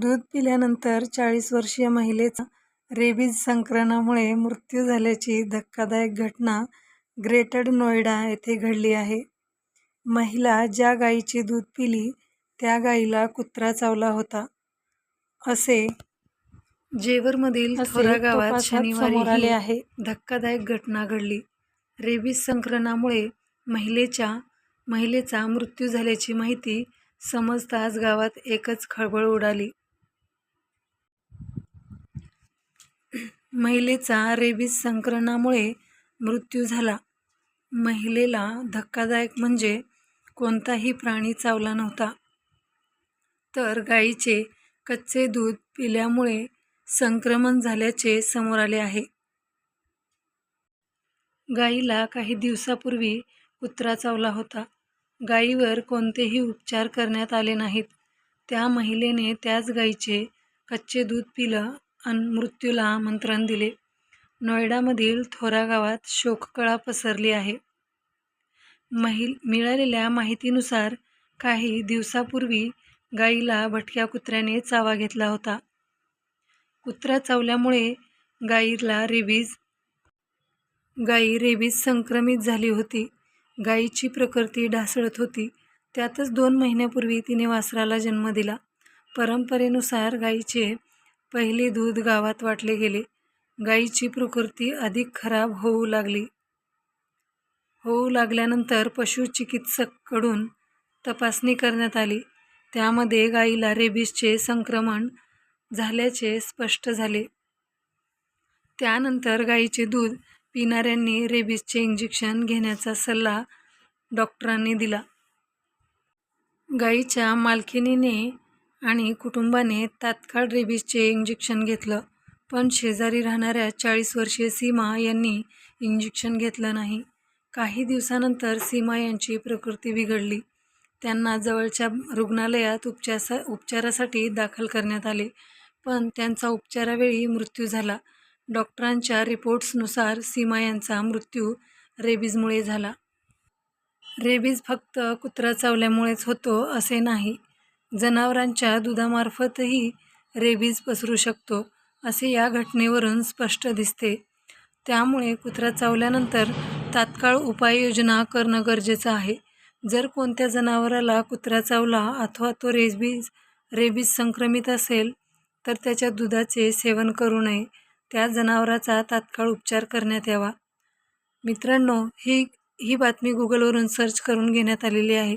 दूध पिल्यानंतर चाळीस वर्षीय महिलेचा रेबीज संक्रमणामुळे मृत्यू झाल्याची धक्कादायक घटना ग्रेटर नोएडा येथे घडली आहे. महिला ज्या गायीचे दूध पिली त्या गायीला कुत्रा चावला होता, असे जेवरमधील थोरा गावात शनिवारी ही धक्कादायक घटना घडली. रेबीज संक्रमणामुळे महिलेच्या महिलेचा मृत्यू झाल्याची माहिती समजताच गावात एकच खळबळ उडाली. महिलेचा रेबीज संक्रमणामुळे मृत्यू झाला. महिलेला धक्कादायक म्हणजे कोणताही प्राणी चावला नव्हता, तर गायीचे कच्चे दूध पिल्यामुळे संक्रमण झाल्याचे समोर आले आहे. गायीला काही दिवसापूर्वी कुत्रा चावला होता. गायीवर कोणतेही उपचार करण्यात आले नाहीत. त्या महिलेने त्याच गायीचे कच्चे दूध पिलं अन मृत्यूला आमंत्रण दिले. नोएडामधील थोरा गावात शोककळा पसरली आहे. महिल मिळालेल्या माहितीनुसार काही दिवसापूर्वी गाईला भटक्या कुत्र्याने चावा घेतला होता. कुत्रा चावल्यामुळे गाईला रेबीज गाई रेबीज संक्रमित झाली होती. गाईची प्रकृती ढासळत होती. त्यातच दोन महिन्यापूर्वी तिने वासराला जन्म दिला. परंपरेनुसार गाईचे पहिले दूध गावात वाटले गेले. गायीची प्रकृती अधिक खराब होऊ लागली. होऊ लागल्यानंतर पशुचिकित्सककडून तपासणी करण्यात आली. त्यामध्ये गायीला रेबीजचे संक्रमण झाल्याचे स्पष्ट झाले. त्यानंतर गायीचे दूध पिणाऱ्यांनी रेबीजचे इंजेक्शन घेण्याचा सल्ला डॉक्टरांनी दिला. गायीच्या मालकिनीने आणि कुटुंबाने तात्काळ रेबीजचे इंजेक्शन घेतलं. पण शेजारी राहणाऱ्या चाळीस वर्षीय सीमा यांनी इंजेक्शन घेतलं नाही. काही दिवसानंतर सीमा यांची प्रकृती बिघडली. त्यांना जवळच्या रुग्णालयात उपचारासाठी दाखल करण्यात आले. पण त्यांचा उपचारावेळी मृत्यू झाला. डॉक्टरांच्या रिपोर्ट्सनुसार सीमा यांचा मृत्यू रेबीजमुळे झाला. रेबीज फक्त कुत्रा चावल्यामुळेच होतो असे नाही. जनावरांच्या दुधामार्फतही रेबीज पसरू शकतो, असे या घटनेवरून स्पष्ट दिसते. त्यामुळे कुत्रा चावल्यानंतर तात्काळ उपाययोजना करणं गरजेचं आहे. जर कोणत्या जनावराला कुत्रा चावला अथवा तो रेबीज रेबीज संक्रमित असेल, तर त्याच्या दुधाचे सेवन करू नये. त्या जनावराचा तात्काळ उपचार करण्यात यावा. मित्रांनो, ही ही बातमी गुगलवरून सर्च करून घेण्यात आलेली आहे.